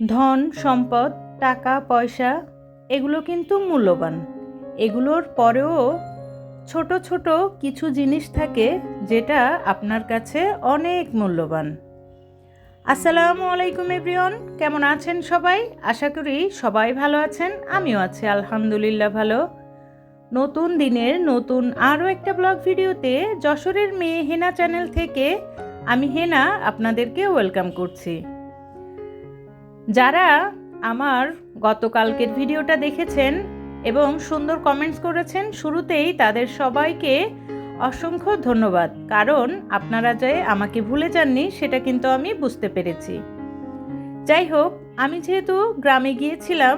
ধন, সম্পদ, টাকা, পয়সা, এগুলো কিন্তু মূল্যবান। এগুলোর পরেও ছোট ছোট কিছু জিনিস থাকে যেটা আপনার কাছে অনেক মূল্যবান। আসসালামু আলাইকুম এভরিওয়ান, কেমন আছেন সবাই? আশা করি সবাই ভালো আছেন, আমিও আছি আলহামদুলিল্লাহ ভালো। নতুন দিনের নতুন আরও একটা ব্লগ ভিডিওতে যশোরের মেয়ে হেনা চ্যানেল থেকে আমি হেনা আপনাদেরকে ওয়েলকাম করছি। যারা আমার গতকালকের ভিডিওটা দেখেছেন এবং সুন্দর কমেন্টস করেছেন, শুরুতেই তাদের সবাইকে অসংখ্য ধন্যবাদ। কারণ আপনারা যে আমাকে ভুলে যাননি, সেটা কিন্তু আমি বুঝতে পেরেছি। যাই হোক, আমি যেহেতু গ্রামে গিয়েছিলাম,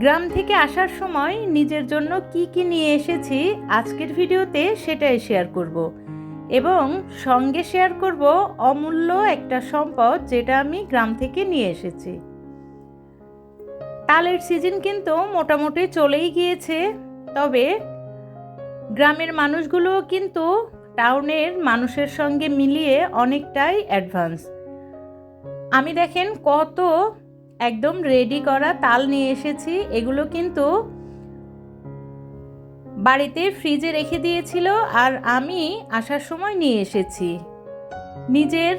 গ্রাম থেকে আসার সময় নিজের জন্য কি কি নিয়ে এসেছি, আজকের ভিডিওতে সেটাই শেয়ার করব। এবং সঙ্গে শেয়ার করব অমূল্য একটা সম্পদ যেটা আমি গ্রাম থেকে নিয়ে এসেছি। তালের সিজন কিন্তু মোটামুটি চলেই গিয়েছে, তবে গ্রামের মানুষগুলো কিন্তু টাউনের মানুষের সঙ্গে মিলিয়ে অনেকটাই অ্যাডভান্স আমি দেখেন কত একদম রেডি করা তাল নিয়ে এসেছি, এগুলো কিন্তু বাড়িতে ফ্রিজে রেখে দিয়েছিল আর আমি আসার সময় নিয়ে এসেছি। নিজের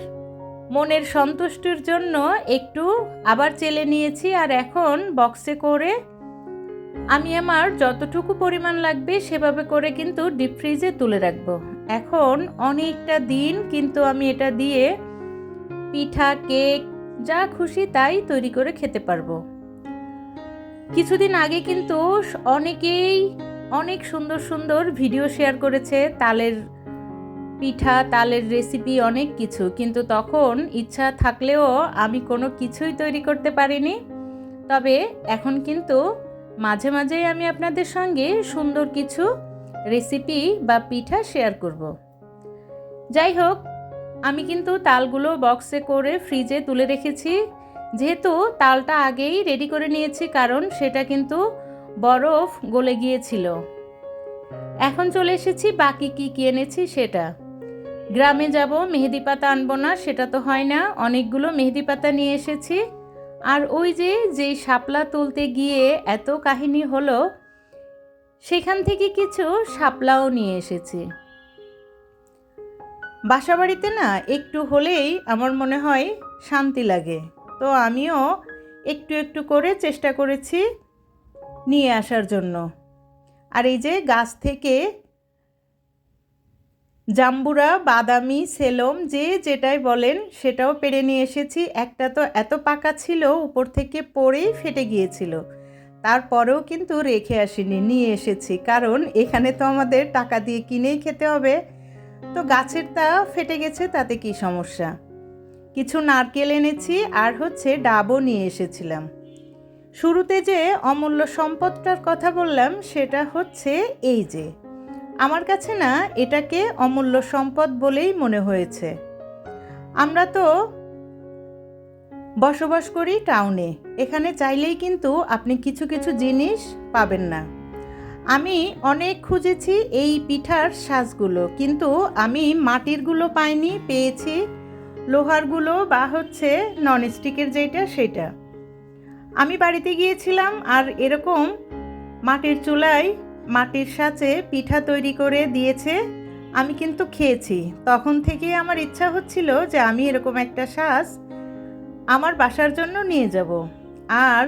মনের সন্তুষ্টির জন্য একটু আবার চেলে নিয়েছি আর এখন বক্সে করে আমি আমার যতটুকু পরিমাণ লাগবে সেভাবে করে কিন্তু ডিপ ফ্রিজে তুলে রাখব। এখন অনেকটা দিন কিন্তু আমি এটা দিয়ে পিঠা, কেক, যা খুশি তাই তৈরি করে খেতে পারব। কিছুদিন আগে কিন্তু অনেকেই অনেক সুন্দর সুন্দর ভিডিও শেয়ার করেছে, তালের পিঠা, তালের রেসিপি অনেক কিছু। কিন্তু তখন ইচ্ছা থাকলেও আমি কোনো কিছুই তৈরি করতে পারিনি। তবে এখন কিন্তু মাঝে মাঝেই আমি আপনাদের সঙ্গে সুন্দর কিছু রেসিপি বা পিঠা শেয়ার করব। যাই হোক, আমি কিন্তু তালগুলো বক্সে করে ফ্রিজে তুলে রেখেছি। যেহেতু তালটা আগেই রেডি করে নিয়েছি, কারণ সেটা কিন্তু বরফ গলে গিয়েছিল। এখন চলে এসেছি, বাকি কি কি এনেছি সেটা। গ্রামে যাব, মেহেদি পাতা আনব না, সেটা তো হয় না। অনেকগুলো মেহেদি পাতা নিয়ে এসেছি। আর ওই যে যেই শাপলা তুলতে গিয়ে এত কাহিনী হলো, সেখান থেকে কিছু শাপলাও নিয়ে এসেছি। বাসা বাড়িতে না, একটু হলেই আমার মনে হয় শান্তি লাগে। তো আমিও একটু একটু করে চেষ্টা করেছি। নিয়ে আসার জন্য। আর এই যে গাছ থেকে জাম্বুরা, বাদামি, সেলম, যে যেটাই বলেন, সেটাও পেরে নিয়ে এসেছি। একটা তো এত পাকা ছিল, উপর থেকে পড়েই ফেটে গিয়েছিল। তারপরেও কিন্তু রেখে আসিনি, নিয়ে এসেছি। কারণ এখানে তো আমাদের টাকা দিয়ে কিনেই খেতে হবে। তো গাছের তা ফেটে গেছে, তাতে কি সমস্যা? কিছু নারকেল এনেছি, আর হচ্ছে ডাবও নিয়ে এসেছিলাম। শুরুতে যে অমূল্য সম্পদটার কথা বললাম, সেটা হচ্ছে এই যে, আমার কাছে না এটাকে অমূল্য সম্পদ বলেই মনে হয়েছে। আমরা তো বসবাস করি টাউনে, এখানে চাইলেই কিন্তু আপনি কিছু কিছু জিনিস পাবেন না। আমি অনেক খুঁজেছি এই পিঠার সাজগুলো, কিন্তু আমি মাটিরগুলো পাইনি, পেয়েছি লোহারগুলো বা হচ্ছে ননস্টিকের যেটা সেটা। আমি বাড়িতে গিয়েছিলাম আর এরকম মাটির চুলায় মাটির সাথে পিঠা তৈরি করে দিয়েছে, আমি কিন্তু খেয়েছি। তখন থেকে আমার ইচ্ছা হচ্ছিল যে আমি এরকম একটা শ্বাস আমার বাসার জন্য নিয়ে যাব। আর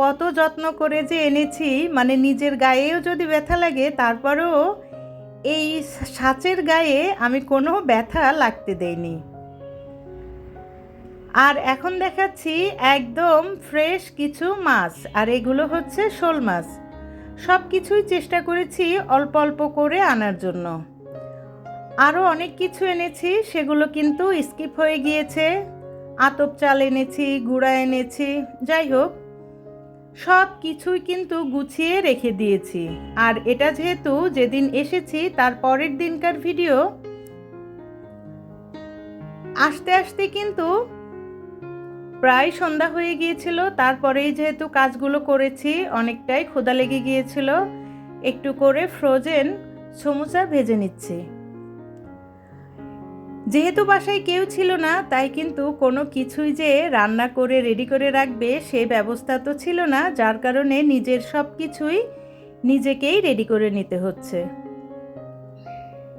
কত যত্ন করে যে এনেছি মানে নিজের গায়েও যদি ব্যথা লাগে, তারপরেও এই সাঁচের গায়ে আমি কোনো ব্যথা লাগতে দেইনি। আর এখন দেখাচ্ছি একদম ফ্রেশ কিছু মাছ, আর এগুলো হচ্ছে শোল মাছ। সব কিছুই চেষ্টা করেছি অল্প অল্প করে আনার জন্য। আরও অনেক কিছু এনেছি, সেগুলো কিন্তু স্কিপ হয়ে গিয়েছে। আতপ চাল এনেছি, গুঁড়া এনেছি, যাই হোক। সব কিছুই কিন্তু গুছিয়ে রেখে দিয়েছি। আর এটা যেহেতু যেদিন এসেছি, তার পরের দিনকার ভিডিও। আস্তে আস্তে কিন্তু প্রায় সন্ধ্যা হয়ে গিয়েছিল, তারপরেই যেহেতু কাজগুলো করেছি, অনেকটাই ক্ষুদা লেগে গিয়েছিল, একটু করে ফ্রোজেন সমুচা ভেজে নিচ্ছি। যেহেতু বাসায় কেউ ছিল না, তাই কিন্তু কোনো কিছুই যে রান্না করে রেডি করে রাখবে, সে ব্যবস্থা তো ছিল না, যার কারণে নিজের সব কিছুই নিজেকেই রেডি করে নিতে হচ্ছে।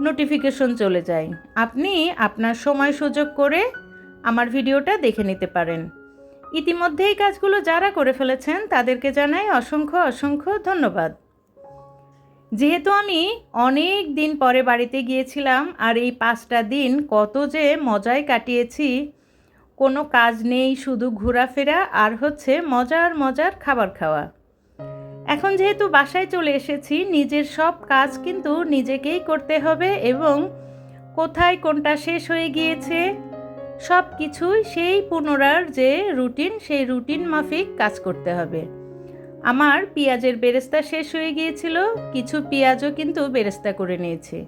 নোটিফিকেশন চলে যায়। আপনি আপনার সময় সুযোগ করে আমার ভিডিওটা দেখে নিতে পারেন। ইতিমধ্যে এই কাজগুলো যারা করে ফেলেছেন, তাদেরকে জানাই অসংখ্য অসংখ্য ধন্যবাদ। যেহেতু আমি অনেক দিন পরে বাড়িতে গিয়েছিলাম, আর এই পাঁচটা দিন কত যে মজায় কাটিয়েছি, কোনো কাজ নেই, শুধু ঘোরাফেরা আর হচ্ছে মজার মজার খাবার খাওয়া। এখন যেহেতু বাসায় চলে এসেছি, নিজের সব কাজ কিন্তু নিজেকেই করতে হবে এবং কোথায় কোনটা শেষ হয়ে গিয়েছে সব কিছুই সেই পুনরার যে রুটিন, সেই রুটিন মাফিক কাজ করতে হবে। আমার পেঁয়াজের বেরেস্তা শেষ হয়ে গিয়েছিল, কিছু পেঁয়াজও কিন্তু বেরেস্তা করে নিয়েছি।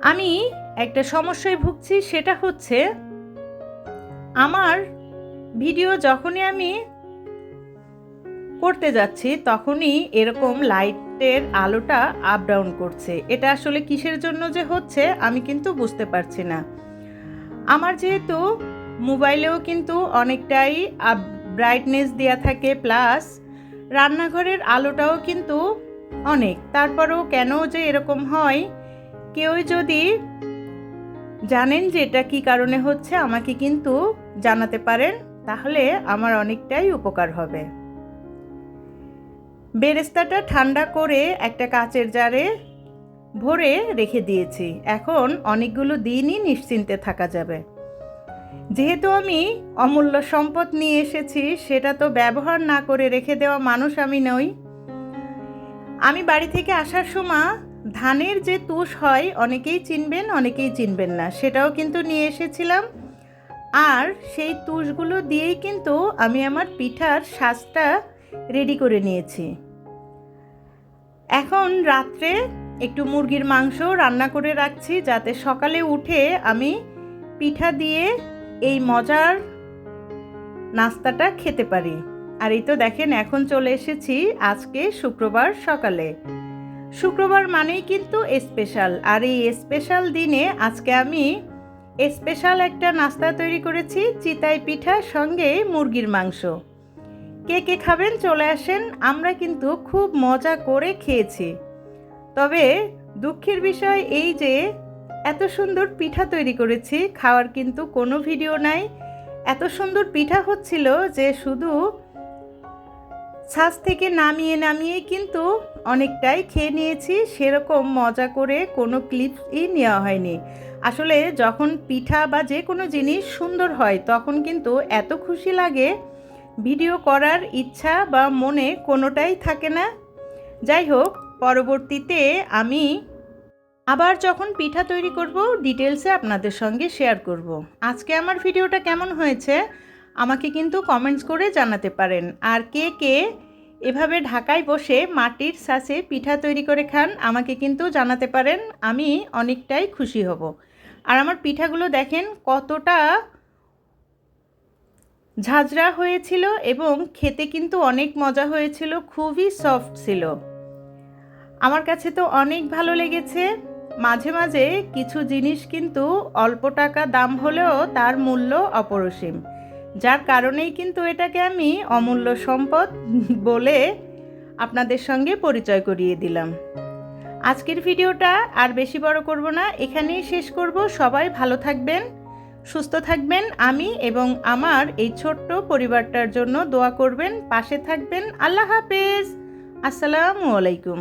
আমি একটা সমস্যায় ভুগছি, সেটা হচ্ছে, আমার ভিডিও যখনই আমি করতে যাচ্ছি, তখনই এরকম লাইটের আলোটা আপ ডাউন করছে। এটা আসলে কিসের জন্য যে হচ্ছে, আমি কিন্তু বুঝতে পারছি না। আমার যেহেতু মোবাইলেও কিন্তু অনেকটাই আপ ব্রাইটনেস দেওয়া থাকে প্লাস রান্নাঘরের আলোটাও কিন্তু অনেক। তারপরেও কেন যে এরকম হয় কেউ যদি জানেন যে এটা কী কারণে হচ্ছে, আমাকে কিন্তু জানাতে পারেন, তাহলে আমার অনেকটাই উপকার হবে। বেরেস্তাটা ঠান্ডা করে একটা কাচের জারে ভরে রেখে দিয়েছি। এখন অনেকগুলো দিনই নিশ্চিন্তে থাকা যাবে। যেহেতু আমি অমূল্য সম্পদ নিয়ে এসেছি, সেটা তো ব্যবহার না করে রেখে দেওয়া মানুষ আমি নই। আমি বাড়ি থেকে আসার সময় ধানের যে তুষ হয়, অনেকেই চিনবেন অনেকেই চিনবেন না। সেটাও কিন্তু নিয়ে এসেছিলাম। আর সেই তুষগুলো দিয়েই কিন্তু আমি আমার পিঠার সাজটা রেডি করে নিয়েছি। এখন রাত্রে একটু মুরগির মাংস রান্না করে রাখছি যাতে সকালে উঠে আমি পিঠা দিয়ে এই মজার নাস্তাটা খেতে পারি। আর এই তো দেখেন, এখন চলে এসেছি আজকে শুক্রবার সকালে। শুক্রবার মানেই কিন্তু স্পেশাল আর এই স্পেশাল দিনে আজকে আমি স্পেশাল একটা নাস্তা তৈরি করেছি, চিতাই পিঠার সঙ্গে মুরগির মাংস। কে কে খাবেন? চলে আসেন। আমরা কিন্তু খুব মজা করে খেয়েছি। তবে দুঃখের বিষয় এই যে, এত সুন্দর পিঠা তৈরি করেছি, খাওয়ার কিন্তু কোনো ভিডিও নাই। এত সুন্দর পিঠা হচ্ছিল যে শুধু ছাঁচ থেকে নামিয়ে নামিয়ে কিন্তু অনেকটাই খেয়ে নিয়েছি। সেরকম মজা করে কোনো ক্লিপই নেওয়া হয়নি। আসলে যখন পিঠা বা যে কোনো জিনিস সুন্দর হয়, তখন কিন্তু এত খুশি লাগে ভিডিও করার ইচ্ছা বা মনে কোনোটাই থাকে না। যাই হোক, পরবর্তীতে আমি আবার যখন পিঠা তৈরি করব ডিটেলসে আপনাদের সঙ্গে শেয়ার করব। আজকে আমার ভিডিওটা কেমন হয়েছে, আমাকে কিন্তু কমেন্টস করে জানাতে পারেন। আর কে কে এভাবে ঢাকায় বসে মাটির সাসে পিঠা তৈরি করে খান, আমাকে কিন্তু জানাতে পারেন। আমি অনেকটাই খুশি হব। আর আমার পিঠাগুলো দেখেন কতটা ঝাঁঝরা হয়েছিল এবং খেতে কিন্তু অনেক মজা হয়েছিল, খুবই সফট ছিল। আমার কাছে তো অনেক ভালো লেগেছে। মাঝে মাঝে কিছু জিনিস কিন্তু অল্প টাকা দাম হলেও তার মূল্য অপরসীম। যার কারণেই কিন্তু এটাকে আমি অমূল্য সম্পদ বলে আপনাদের সঙ্গে পরিচয় করিয়ে দিলাম। আজকের ভিডিওটা আর বেশি বড় করব না, এখানেই শেষ করব। সবাই ভালো থাকবেন। সুস্থ থাকবেন আমি এবং আমার এই ছোট্ট পরিবারটার জন্য দোয়া করবেন, পাশে থাকবেন। আল্লাহ হাফেজ। আসসালামু আলাইকুম।